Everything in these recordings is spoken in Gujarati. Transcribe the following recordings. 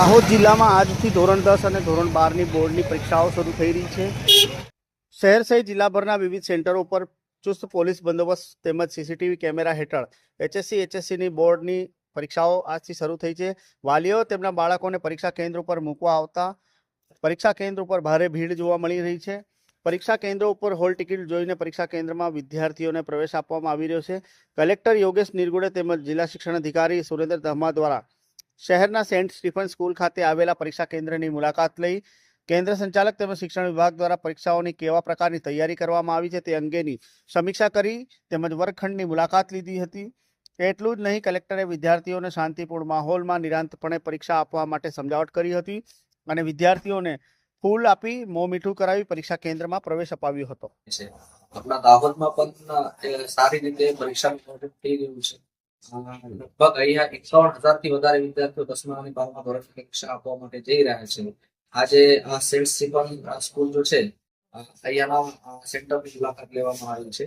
દાહોદ જિલ્લામાં આજથી ધોરણ દસ અને ધોરણ બારની બોર્ડની પરીક્ષાઓ શરૂ થઈ રહી છે. શહેર સહિત જિલ્લાભરના વિવિધ સેન્ટરો પર ચુસ્ત પોલીસ બંદોબસ્ત તેમજ સીસીટીવી કેમેરા હેઠળ એચએસસી, એચએસસીની બોર્ડની પરીક્ષાઓ આજથી શરૂ થઈ છે. વાલીઓ તેમના બાળકોને પરીક્ષા કેન્દ્ર ઉપર મૂકવા આવતા પરીક્ષા કેન્દ્ર ઉપર ભારે ભીડ જોવા મળી રહી છે. પરીક્ષા કેન્દ્રો ઉપર હોલ ટિકિટ જોઈને પરીક્ષા કેન્દ્રમાં વિદ્યાર્થીઓને પ્રવેશ આપવામાં આવી રહ્યો છે. કલેક્ટર યોગેશ નિર્ગુડે તેમજ જિલ્લા શિક્ષણ અધિકારી સુરેન્દ્ર ધમા દ્વારા શહેરના સેન્ટ સ્ટીફન સ્કૂલ ખાતે આવેલા પરીક્ષા કેન્દ્રની મુલાકાત લઈ કેન્દ્ર સંચાલક તેમજ શિક્ષણ વિભાગ દ્વારા પરીક્ષાઓની કેવા પ્રકારની તૈયારી કરવામાં આવી છે તે અંગેની સમીક્ષા કરી તેમજ વર્ગખંડની મુલાકાત લીધી હતી. એટલું જ નહીં, કલેક્ટરે વિદ્યાર્થીઓને શાંતિપૂર્ણ માહોલમાં નિરાંતપણે પરીક્ષા આપવા માટે સમજાવટ કરી હતી અને વિદ્યાર્થીઓને ફૂલ આપી, મોં મીઠું કરાવી પરીક્ષા કેન્દ્રમાં પ્રવેશ અપાવ્યો હતો. આપણા દાહોદમાં પણ સારી રીતે પરીક્ષા થઈ રહ્યું છે. લગભગ અહીંયા એકાવન હજારથી વધારે વિદ્યાર્થીઓ દસમા અને બારમા ધોરણની પરીક્ષા આપવા માટે જઈ રહ્યા છે. આજે આ સેન્ટ સ્ટીફન સ્કૂલ જો છે અહીંયાના સેન્ટરની મુલાકાત લેવામાં આવી છે.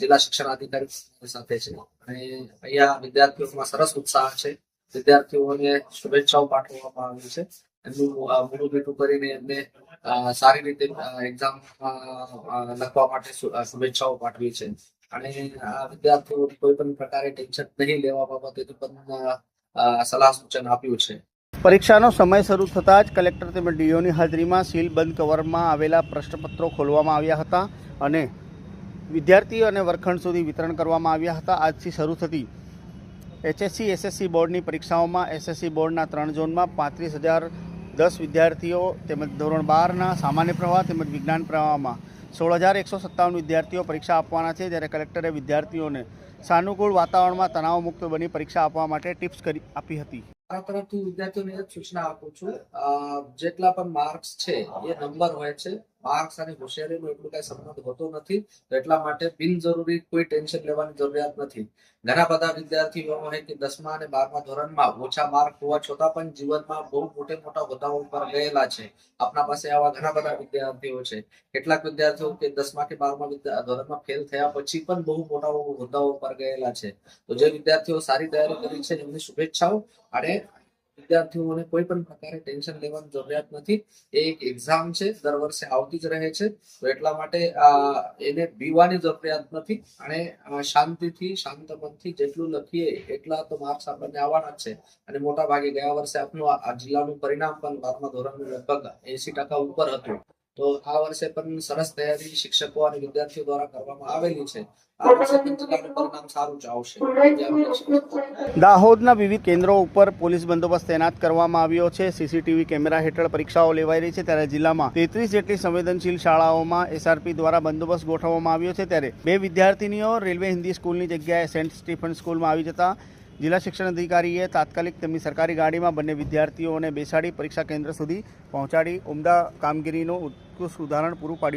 જિલ્લા શિક્ષણ અધિકારી સાથે છે. અને અહીંયા વિદ્યાર્થીઓમાં સરસ ઉત્સાહ છે. વિદ્યાર્થીઓને શુભેચ્છાઓ પાઠવવામાં આવી છે. એમનું મોઢું મીઠું કરીને એમને સારી રીતે એક્ઝામ લખવા માટે શુભેચ્છાઓ પાઠવી છે. અને વિદ્યાર્થીઓ કોઈ પણ પ્રકારે ટેન્શન નહીં લેવા બાબતે સલાહ સૂચન આપ્યું છે. પરીક્ષાનો સમય શરૂ થતાં જ કલેક્ટર તેમજ ડીઓની હાજરીમાં સીલ બંધ કવરમાં આવેલા પ્રશ્નપત્રો ખોલવામાં આવ્યા હતા અને વિદ્યાર્થીઓ અને વર્ગખંડ સુધી વિતરણ કરવામાં આવ્યા હતા. આજથી શરૂ થતી એચએસસી, એસએસસી બોર્ડની પરીક્ષાઓમાં એસએસસી બોર્ડના ત્રણ ઝોનમાં પાંત્રીસ હજાર દસ વિદ્યાર્થીઓ તેમજ ધોરણ બારના સામાન્ય પ્રવાહ તેમજ વિજ્ઞાન પ્રવાહમાં સોળ હજાર એકસો સત્તાવન વિદ્યાર્થીઓ પરીક્ષા આપવાના છે, જ્યારે કલેક્ટરે વિદ્યાર્થીઓને સાનુકૂળ વાતાવરણમાં તણાવમુક્ત બની પરીક્ષા આપવા માટે ટિપ્સ કરી આપી હતી. મારા તરફથી વિદ્યાર્થીઓને સૂચના આપું છું. જેટલા પણ માર્ક્સ છે, એ નંબર હોય છે. માર્ક્સ અને હોશિયારીનો એટલું કઈ સંબંધ હોતો નથી, તો એટલા માટે બિનજરૂરી કોઈ ટેન્શન લેવાની જરૂરિયાત નથી. ઘણા બધા વિદ્યાર્થીઓ હોય કે દસમા અને બારમા ધોરણમાં ઓછા માર્ક હોવા છતાં પણ જીવનમાં બહુ મોટે મોટા હોદ્દાઓ પર ગયેલા છે. આપણા પાસે આવા ઘણા બધા વિદ્યાર્થીઓ છે. કેટલાક વિદ્યાર્થીઓ કે દસમા કે બારમા ધોરણમાં ફેલ થયા પછી પણ બહુ મોટા હોદ્દાઓ પર ગયેલા છે. તો જે વિદ્યાર્થીઓ સારી તૈયારી કરી છે એમની શુભેચ્છાઓ અને વિદ્યાર્થીઓને કોઈ પણ પ્રકારે ટેન્શન લેવાની જરૂરિયાત નથી. એ એક એક્ઝામ છે, દર વર્ષે આવતી જ રહે છે. તો એટલા માટે એને બીવાની જરૂરિયાત નથી અને શાંતિથી શાંત મનથી જેટલું લખીએ એટલા તો માર્ક્સ આપણને આવવાના જ છે. અને મોટા ભાગે ગયા વર્ષે આપનું આ જિલ્લાનું પરિણામ પણ બારમા ધોરણનું લગભગ એસી ટકા ઉપર હતું. તો આ વર્ષે પણ સરસ તૈયારી શિક્ષકો અને વિદ્યાર્થીઓ દ્વારા કરવામાં આવેલી છે. આ વર્ષે પણ પરિણામ સારું જ આવશે. એવી અપેક્ષા છે. દાહોદના વિવિધ કેન્દ્રો ઉપર પોલીસ બંદોબસ્ત તૈનાત કરવામાં આવ્યો છે. સીસીટીવી કેમેરા હેઠળ પરીક્ષાઓ લેવાઈ રહી છે. ત્યારે જિલ્લામાં તેત્રીસ જેટલી સંવેદનશીલ શાળાઓમાં એસઆરપી દ્વારા બંદોબસ્ત ગોઠવવામાં આવ્યો છે. ત્યારે બે વિદ્યાર્થીનીઓ રેલવે હિન્દી સ્કૂલની જગ્યાએ સેન્ટ સ્ટીફન સ્કૂલમાં આવી જતા જિલ્લા શિક્ષણ અધિકારીએ તાત્કાલિક તેમની સરકારી ગાડીમાં બંને વિદ્યાર્થીઓને બેસાડી પરીક્ષા કેન્દ્ર સુધી પહોંચાડી ઉમદા કામગીરીનું ઉત્કૃષ્ટ ઉદાહરણ પૂરું પાડ્યું.